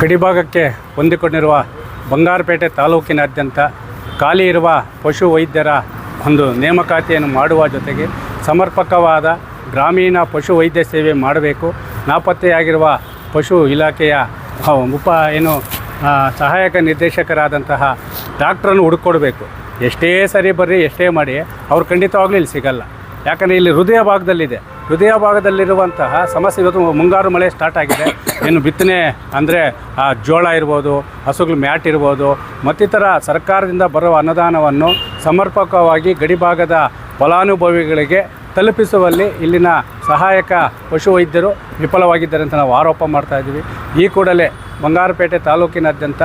ಗಡಿಭಾಗಕ್ಕೆ ಹೊಂದಿಕೊಂಡಿರುವ ಬಂಗಾರಪೇಟೆ ತಾಲೂಕಿನಾದ್ಯಂತ ಖಾಲಿ ಇರುವ ಪಶು ವೈದ್ಯರ ಒಂದು ನೇಮಕಾತಿಯನ್ನು ಮಾಡುವ ಜೊತೆಗೆ ಸಮರ್ಪಕವಾದ ಗ್ರಾಮೀಣ ಪಶು ವೈದ್ಯ ಸೇವೆ ಮಾಡಬೇಕು. ನಾಪತ್ತೆಯಾಗಿರುವ ಪಶು ಇಲಾಖೆಯ ಉಪ, ಏನು ಸಹಾಯಕ ನಿರ್ದೇಶಕರಾದಂತಹ ಡಾಕ್ಟ್ರನ್ನು ಹುಡುಕೊಡ್ಬೇಕು. ಎಷ್ಟೇ ಸರಿ ಬರ್ರಿ, ಎಷ್ಟೇ ಮಾಡಿ, ಅವ್ರು ಖಂಡಿತವಾಗ್ಲೂ ಇಲ್ಲಿ ಸಿಗಲ್ಲ. ಯಾಕಂದರೆ ಇಲ್ಲಿ ಹೃದಯ ಭಾಗದಲ್ಲಿದೆ. ಹೃದಯ ಭಾಗದಲ್ಲಿರುವಂತಹ ಸಮಸ್ಯೆ, ಇವತ್ತು ಮುಂಗಾರು ಮಳೆ ಸ್ಟಾರ್ಟ್ ಆಗಿದೆ. ಇನ್ನು ಬಿತ್ತನೆ ಅಂದರೆ ಜೋಳ ಇರ್ಬೋದು, ಹಸುಗಳು ಮ್ಯಾಟ್ ಇರ್ಬೋದು, ಮತ್ತಿತರ ಸರ್ಕಾರದಿಂದ ಬರುವ ಅನುದಾನವನ್ನು ಸಮರ್ಪಕವಾಗಿ ಗಡಿಭಾಗದ ಫಲಾನುಭವಿಗಳಿಗೆ ತಲುಪಿಸುವಲ್ಲಿ ಇಲ್ಲಿನ ಸಹಾಯಕ ಪಶುವೈದ್ಯರು ವಿಫಲವಾಗಿದ್ದಾರೆ ಅಂತ ನಾವು ಆರೋಪ ಮಾಡ್ತಾ ಇದ್ದೀವಿ. ಈ ಕೂಡಲೇ ಬಂಗಾರಪೇಟೆ ತಾಲೂಕಿನಾದ್ಯಂತ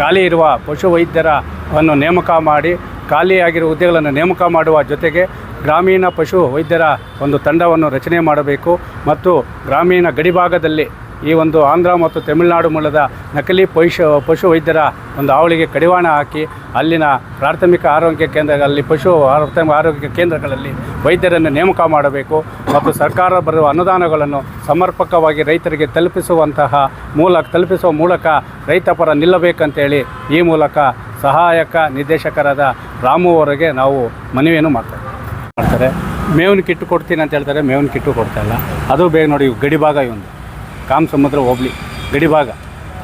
ಖಾಲಿ ಇರುವ ಪಶುವೈದ್ಯರವನ್ನು ನೇಮಕ ಮಾಡಿ, ಖಾಲಿಯಾಗಿರುವ ಹುದ್ದೆಗಳನ್ನು ನೇಮಕ ಮಾಡುವ ಜೊತೆಗೆ ಗ್ರಾಮೀಣ ಪಶು ವೈದ್ಯರ ಒಂದು ತಂಡವನ್ನು ರಚನೆ ಮಾಡಬೇಕು ಮತ್ತು ಗ್ರಾಮೀಣ ಗಡಿಭಾಗದಲ್ಲಿ ಈ ಒಂದು ಆಂಧ್ರ ಮತ್ತು ತಮಿಳುನಾಡು ಮೂಲದ ನಕಲಿ ಪಶು ಪಶು ವೈದ್ಯರ ಒಂದು ಹಾವಳಿಗೆ ಕಡಿವಾಣ ಹಾಕಿ ಅಲ್ಲಿನ ಪ್ರಾಥಮಿಕ ಆರೋಗ್ಯ ಕೇಂದ್ರಗಳಲ್ಲಿ, ಪಶು ಪ್ರಾಥಮಿಕ ಆರೋಗ್ಯ ಕೇಂದ್ರಗಳಲ್ಲಿ ವೈದ್ಯರನ್ನು ನೇಮಕ ಮಾಡಬೇಕು ಮತ್ತು ಸರ್ಕಾರ ಬರುವ ಅನುದಾನಗಳನ್ನು ಸಮರ್ಪಕವಾಗಿ ರೈತರಿಗೆ ತಲುಪಿಸುವಂತಹ ಮೂಲಕ ತಲುಪಿಸುವ ಮೂಲಕ ರೈತ ಪರ ನಿಲ್ಲಬೇಕಂತೇಳಿ ಈ ಮೂಲಕ ಸಹಾಯಕ ನಿರ್ದೇಶಕರಾದ ರಾಮು ಅವರಿಗೆ ನಾವು ಮನವಿಯನ್ನು ಮಾಡ್ತೇವೆ. ಮಾಡ್ತಾರೆ. ಮೇವಿನ ಕಿಟ್ಟು ಕೊಡ್ತೀನಿ ಅಂತ ಹೇಳ್ತಾರೆ, ಮೇವಿನ ಕಿಟ್ಟು ಕೊಡ್ತಾ ಇಲ್ಲ. ಅದು ಬೇಗ ನೋಡಿ, ಗಡಿ ಗಡಿಭಾಗ ಇವನು ಕಾಮ ಸಮುದ್ರ, ಹೋಬಳಿ ಗಡಿಭಾಗ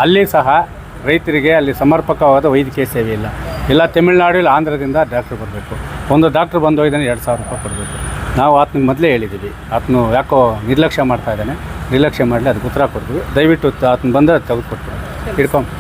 ಅಲ್ಲಿ ಸಹ ರೈತರಿಗೆ ಅಲ್ಲಿ ಸಮರ್ಪಕವಾದ ವೈದ್ಯಕೀಯ ಸೇವೆ ಇಲ್ಲ. ಇಲ್ಲ ತಮಿಳುನಾಡು, ಇಲ್ಲ ಆಂಧ್ರದಿಂದ ಡಾಕ್ಟ್ರ್ ಬರಬೇಕು. ಒಂದು ಡಾಕ್ಟ್ರ್ ಬಂದು ಹೋಗಿದ್ದಾನೆ, ಎರಡು ಸಾವಿರ ರೂಪಾಯಿ ಕೊಡಬೇಕು. ನಾವು ಆತನ ಮೊದಲೇ ಹೇಳಿದ್ದೀವಿ. ಆತನು ಯಾಕೋ ನಿರ್ಲಕ್ಷ್ಯ ಮಾಡ್ತಾ ಇದ್ದಾನೆ. ನಿರ್ಲಕ್ಷ್ಯ ಮಾಡಲಿ, ಅದಕ್ಕೆ ಉತ್ತರ ಕೊಡ್ತೀವಿ. ದಯವಿಟ್ಟು ಆತನ ಬಂದರೆ ತೆಗೆದುಕೊಡ್ತೀವಿ ಹಿಡ್ಕೊಂಡು.